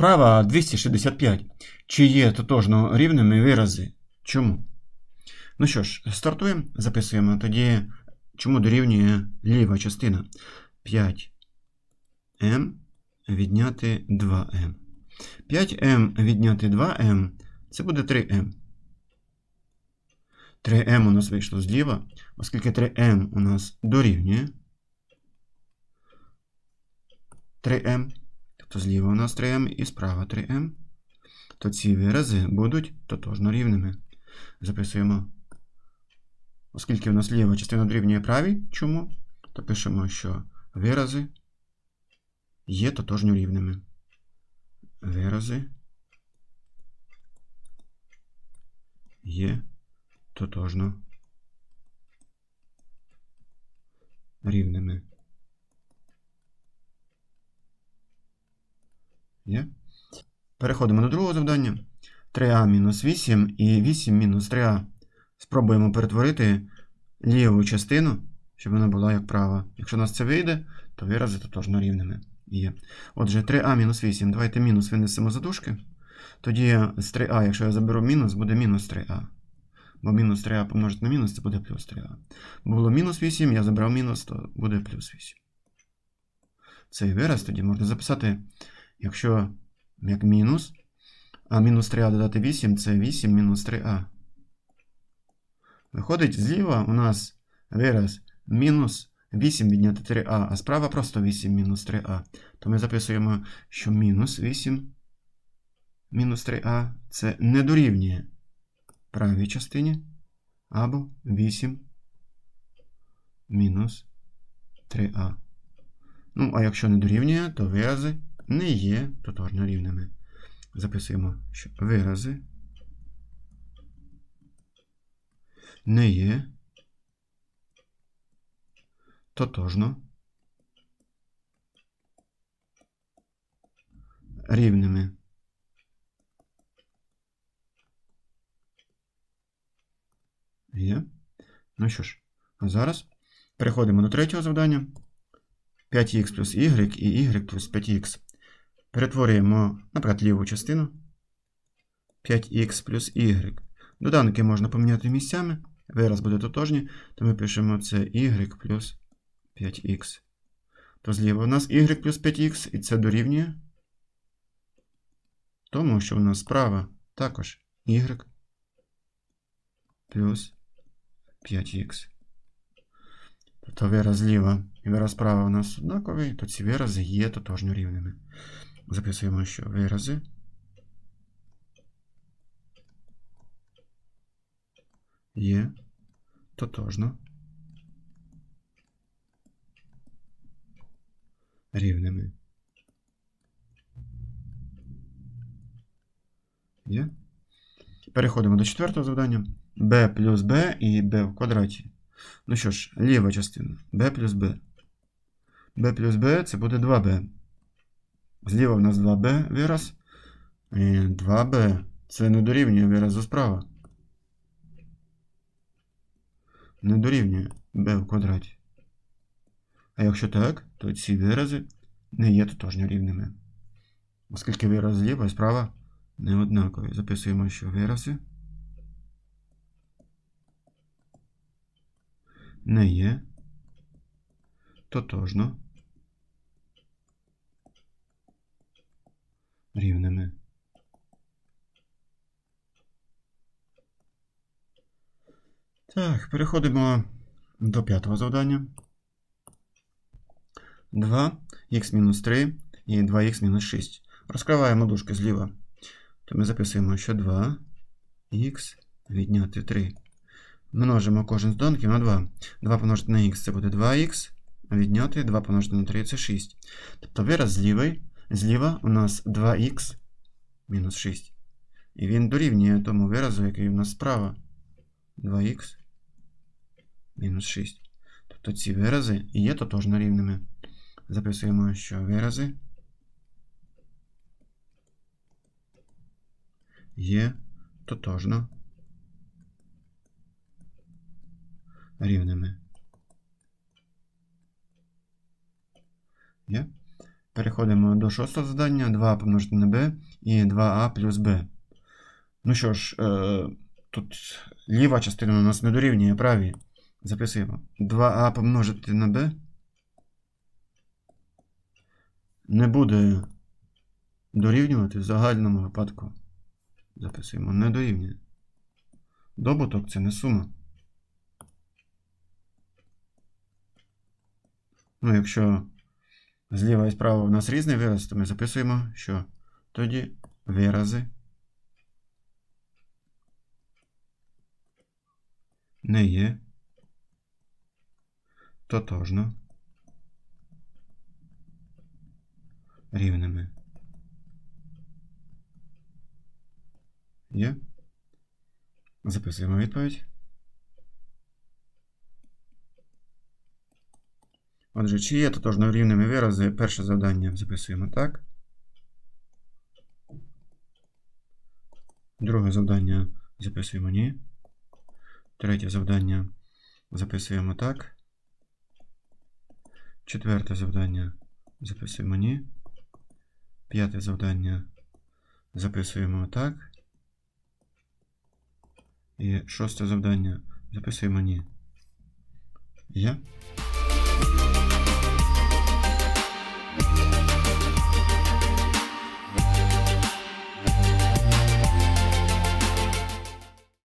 Вправа 265. Чи є тотожно рівними вирази? Чому? Ну що ж, стартуємо, записуємо тоді, чому дорівнює ліва частина. 5m відняти 2m. 5m відняти 2m це буде 3m. 3m у нас вийшло зліва, оскільки 3m у нас дорівнює 3m, тобто зліва у нас 3m і справа 3m, то ці вирази будуть тотожно рівними. Записуємо, оскільки у нас ліва частина дорівнює правій, чому? То пишемо, що вирази є тотожно рівними. Вирази є тотожно рівними. Є? Переходимо до другого завдання. 3а мінус 8 і 8 мінус 3а. Спробуємо перетворити ліву частину, щоб вона була як права. Якщо у нас це вийде, то вирази тотожно рівними є. Отже, 3а мінус 8. Давайте мінус винесемо за дужки. Тоді з 3а, якщо я заберу мінус, буде мінус 3а. Бо мінус 3а помножити на мінус, це буде плюс 3а. Було мінус 8, я забрав мінус, то буде плюс 8. Цей вираз тоді можна записати, якщо як мінус, а мінус 3а додати 8 це 8 мінус 3а. Виходить, зліва у нас вираз мінус 8 відняти 3а, а справа просто 8 мінус 3а. То ми записуємо, що мінус 8 мінус 3а це не дорівнює правій частині або 8 мінус 3а. Ну, а якщо не дорівнює, то вирази не є тотожно рівними. Записуємо, що вирази не є тотожно рівними. Є. Ну що ж, а зараз переходимо до третього завдання. 5х плюс y і y плюс 5х. Перетворюємо, наприклад, ліву частину. 5х плюс y. Доданки можна поміняти місцями. Вираз буде тотожні, то ми пишемо це y плюс 5х. То зліва у нас y плюс 5х, і це дорівнює. Тому що у нас справа також y плюс 5х. Тобто вираз зліва і вираз справа у нас однаковий, то ці вирази є тотожно рівними. Записуємо, що вирази є тотожно рівними. Є? Переходимо до четвертого завдання. b плюс b і b в квадраті. Ну що ж, ліва частина b плюс b. b плюс b це буде 2b. Зліва в нас 2b вираз. І 2b це не дорівнює виразу справа. Не дорівнює b в квадраті. А якщо так, то ці вирази не є тотожно рівними. Оскільки вираз зліва і справа не однакові. Записуємо, що вирази не є тотожно рівними. Так, переходимо до п'ятого завдання. 2х-3 і 2х-6. Розкриваємо дужки зліва. То ми записуємо, що 2х відняти 3. Множимо кожен з доданків на 2. 2 помножити на х це буде 2х, а відняти 2 помножити на 3 це 6. Тобто вираз злівий, зліва у нас 2х мінус 6. І він дорівнює тому виразу, який у нас справа. 2х мінус 6. Тобто ці вирази і є тотожно рівними. Записуємо, що вирази є тотожно рівними. Є? Переходимо до шостого завдання. 2 помножити на b і 2а плюс b. Ну що ж, е, тут ліва частина у нас не дорівнює правій. Записуємо. 2а помножити на b не буде дорівнювати в загальному випадку. Записуємо. Не дорівнює. Добуток це не сума. Ну, якщо зліва і справа у нас різний вираз, то ми записуємо, що тоді вирази не є тотожно рівними. Є? Записуємо відповідь. Отже, чи є тотожно рівними вирази? Перше завдання записуємо так. Друге завдання записуємо ні. Третє завдання записуємо так. Четверте завдання записуємо ні. П'яте завдання записуємо так. І шосте завдання записуємо ні. Є? Bye.